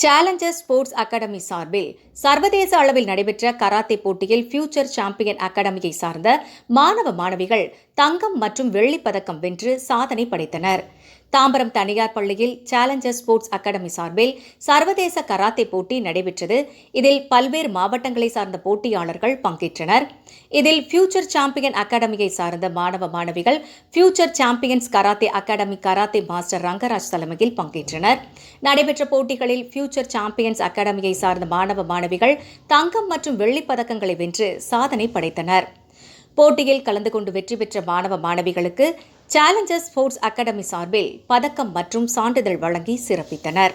Challenger sports academy சார்பில் சர்வதேச அளவில் நடைபெற்ற கராத்தே போட்டியில் ஃபியூச்சர் சாம்பியன் அகாடமியை சார்ந்த மாணவ மாணவிகள் தங்கம் மற்றும் வெள்ளிப் பதக்கம் வென்று சாதனை படைத்தனர். தாம்பரம் தனியார் பள்ளியில் சேலஞ்சர் ஸ்போர்ட்ஸ் அகாடமி சார்பில் சர்வதேச கராத்தே போட்டி நடைபெற்றது. இதில் பல்வேறு மாவட்டங்களை சார்ந்த போட்டியாளர்கள் பங்கேற்றனர். இதில் ஃபியூச்சர் சாம்பியன் அகாடமியை சார்ந்த மாணவ மாணவிகள் future champions karate academy karate master Rangaraj தலைமையில் பங்கேற்றனர். நடைபெற்ற போட்டிகளில் ஃபியூச்சர் சாம்பியன்ஸ் அகாடமியை சார்ந்த மாணவ மாணவிகள் தங்கம் மற்றும் வெள்ளிப் பதக்கங்களை வென்று சாதனை படைத்தனர். போட்டியில் கலந்து கொண்டு வெற்றி பெற்ற மாணவ மாணவிகளுக்கு சேலஞ்சர் ஸ்போர்ட்ஸ் அகாடமி சார்பில் பதக்கம் மற்றும் சான்றிதழ் வழங்கி சிறப்பித்தனர்.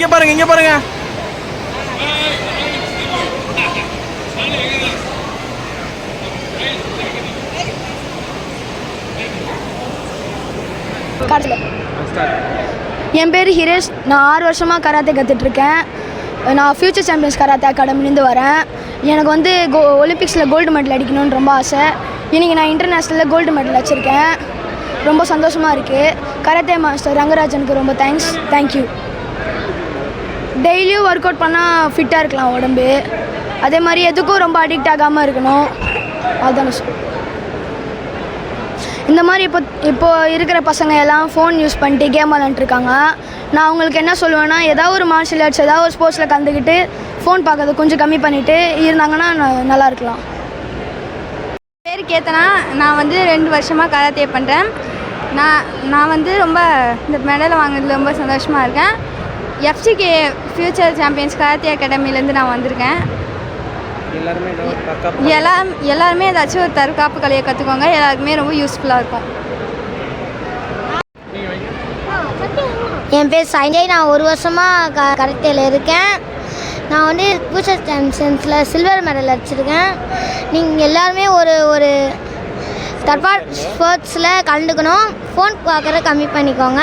இங்க பாருங்க இங்க பாருங்க. என் பேர் ஹிரேஷ். நான் ஆறு வருஷமாக கராத்தே கற்றுட்ருக்கேன் நான் ஃப்யூச்சர் சாம்பியன்ஸ் கராத்தே அகாடமிலேருந்து வரேன். எனக்கு வந்து கோ ஒலிம்பிக்ஸில் கோல்டு மெடல் அடிக்கணும்னு ரொம்ப ஆசை. இன்றைக்கி நான் இன்டர்நேஷ்னலில் கோல்டு மெடல் வச்சுருக்கேன் ரொம்ப சந்தோஷமாக இருக்குது கராத்தே மாஸ்டர் ரங்கராஜனுக்கு ரொம்ப தேங்க்ஸ் தேங்க்யூ டெய்லியும் ஒர்க் அவுட் பண்ணால் ஃபிட்டாக இருக்கலாம் உடம்பு. அதே மாதிரி எதுக்கும் ரொம்ப அடிக்ட் ஆகாமல் இருக்கணும். அதுதான் இந்த மாதிரி இப்போ இப்போது இருக்கிற பசங்க எல்லாம் ஃபோன் யூஸ் பண்ணிட்டு கேம் விளாண்டுருக்காங்க நான் அவங்களுக்கு என்ன சொல்லுவேன்னா ஏதாவது ஒரு மார்ஷியல் ஆர்ட்ஸ் ஏதாவது ஒரு ஸ்போர்ட்ஸில் கலந்துக்கிட்டு ஃபோன் பார்க்கறது கொஞ்சம் கம்மி பண்ணிவிட்டு இருந்தாங்கன்னா ந- நல்லா இருக்கலாம். பேர் கேத்தனா நான் வந்து ரெண்டு வருஷமாக கராத்தே பண்ணுறேன் நான் நான் வந்து ரொம்ப இந்த மெடலை வாங்கினதில் ரொம்ப சந்தோஷமாக இருக்கேன். எஃப்சிகே ஃப்யூச்சர் சாம்பியன்ஸ் கராத்தே அகாடமிலேருந்து நான் வந்திருக்கேன். எல்லாருமே பக்கா எல்லா எல்லாருமே ஏதாச்சும் ஒரு தற்காப்பு கலையை கற்றுக்கோங்க எல்லாருக்குமே ரொம்ப யூஸ்ஃபுல்லாக இருக்கும். என் பேர் சஞ்சய். நான் ஒரு வருஷமாக க கராத்தேல இருக்கேன். நான் வந்து ஃபியூச்சர் சாம்பியன்ஸில் சில்வர் மெடல் அடிச்சிருக்கேன். நீங்கள் எல்லாருமே ஒரு ஒரு தற்பா ஸ்போர்ட்ஸில் கலந்துக்கணும். ஃபோன் பார்க்குறத கம்மி பண்ணிக்கோங்க.